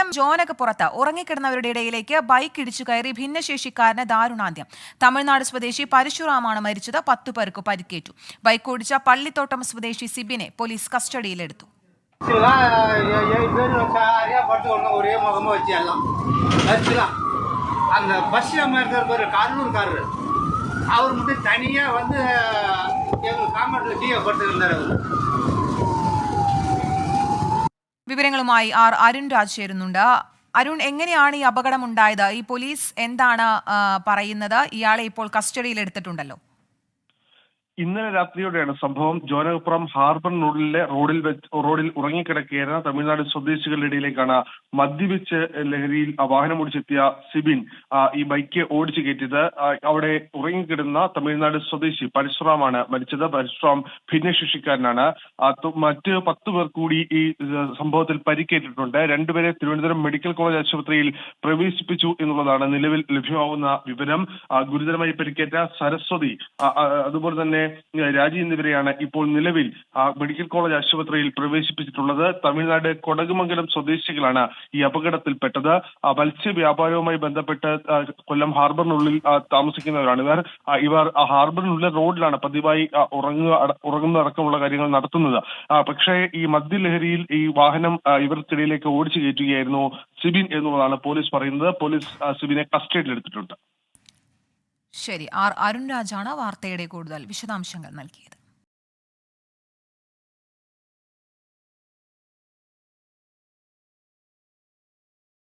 വിഴിഞ്ഞം ജോനകപ്പുറത്ത് ഉറങ്ങിക്കിടന്നവരുടെ ഇടയിലേക്ക് ബൈക്ക് ഇടിച്ചു കയറി ഭിന്നശേഷിക്കാരന് ദാരുണാന്ത്യം തമിഴ്നാട് സ്വദേശി പരശുറാമാണ് മരിച്ചത് പത്തു പേർക്ക് പരിക്കേറ്റു ബൈക്ക് ഓടിച്ച പള്ളിത്തോട്ടം സ്വദേശി സിബിനെ പോലീസ് കസ്റ്റഡിയിലെടുത്തു வச்சுக்கலாம் ஏ- ஏழு பேர் சரியாக படுத்துக்கணும் ஒரே முகமாக வச்சு எல்லாம் வச்சுக்கலாம் அந்த பஸ் அம்மா இருக்கிற பேர் கரூர்காரர் அவர் மட்டும் தனியாக வந்து எங்களுக்கு காமெண்ட்டில் டீயை படுத்துருந்தார் அவர் വിവരങ്ങളുമായി ആർ അരുൺ രാജ് ചേരുന്നുണ്ട്. അരുൺ എങ്ങനെയാണ് ഈ അപകടം ഉണ്ടായത് ഈ പോലീസ് എന്താണ് പറയുന്നത്? ഇയാളെ ഇപ്പോൾ കസ്റ്റഡിയിലെടുത്തിട്ടുണ്ടല്ലോ ഇന്നലെ രാത്രിയോടെയാണ് സംഭവം. ജോനകപ്പുറം റോഡിലെ റോഡിൽ റോഡിൽ ഉറങ്ങിക്കിടക്കുകയായിരുന്ന തമിഴ്നാട് സ്വദേശികളുടെ ഇടയിലേക്കാണ് മദ്യപിച്ച് ലഹരിയിൽ വാഹനം ഓടിച്ചെത്തിയ സിബിൻ ഈ ബൈക്ക് ഓടിച്ചു കയറ്റിയത്. അവിടെ ഉറങ്ങിക്കിടന്ന തമിഴ്നാട് സ്വദേശി പരശുറാമാണ് മരിച്ചത്. പരശുറാം ഭിന്നശേഷിക്കാരനാണ്. മറ്റ് പത്ത് പേർ കൂടി ഈ സംഭവത്തിൽ പരിക്കേറ്റിട്ടുണ്ട്. രണ്ടുപേരെ തിരുവനന്തപുരം മെഡിക്കൽ കോളേജ് ആശുപത്രിയിൽ പ്രവേശിപ്പിച്ചു എന്നുള്ളതാണ് നിലവിൽ ലഭ്യമാവുന്ന വിവരം. ഗുരുതരമായി പരിക്കേറ്റ സരസ്വതി അതുപോലെ തന്നെ രാജി എന്നിവരെയാണ് ഇപ്പോൾ നിലവിൽ മെഡിക്കൽ കോളേജ് ആശുപത്രിയിൽ പ്രവേശിപ്പിച്ചിട്ടുള്ളത്. തമിഴ്നാട് കൊടകുമംഗലം സ്വദേശികളാണ് ഈ അപകടത്തിൽപ്പെട്ടത്. മത്സ്യ വ്യാപാരവുമായി ബന്ധപ്പെട്ട് കൊല്ലം ഹാർബറിനുള്ളിൽ താമസിക്കുന്നവരാണ് ഇവർ. ഇവർ ആ ഹാർബറിനുള്ളിലെ റോഡിലാണ് പതിവായി ഉറങ്ങുക ഉറങ്ങുന്ന അടക്കമുള്ള കാര്യങ്ങൾ നടത്തുന്നത്. പക്ഷേ ഈ മദ്യലഹരിയിൽ ഈ വാഹനം ഇവർക്കിടയിലേക്ക് ഓടിച്ചു കയറ്റുകയായിരുന്നു സിബിൻ എന്നുള്ളതാണ് പോലീസ് പറയുന്നത്. പോലീസ് സിബിനെ കസ്റ്റഡിയിലെടുത്തിട്ടുണ്ട്. ശരി ആർ അരുൺ രാജാണ് വാർത്തയുടെ കൂടുതൽ വിശദാംശങ്ങൾ നൽകിയത്.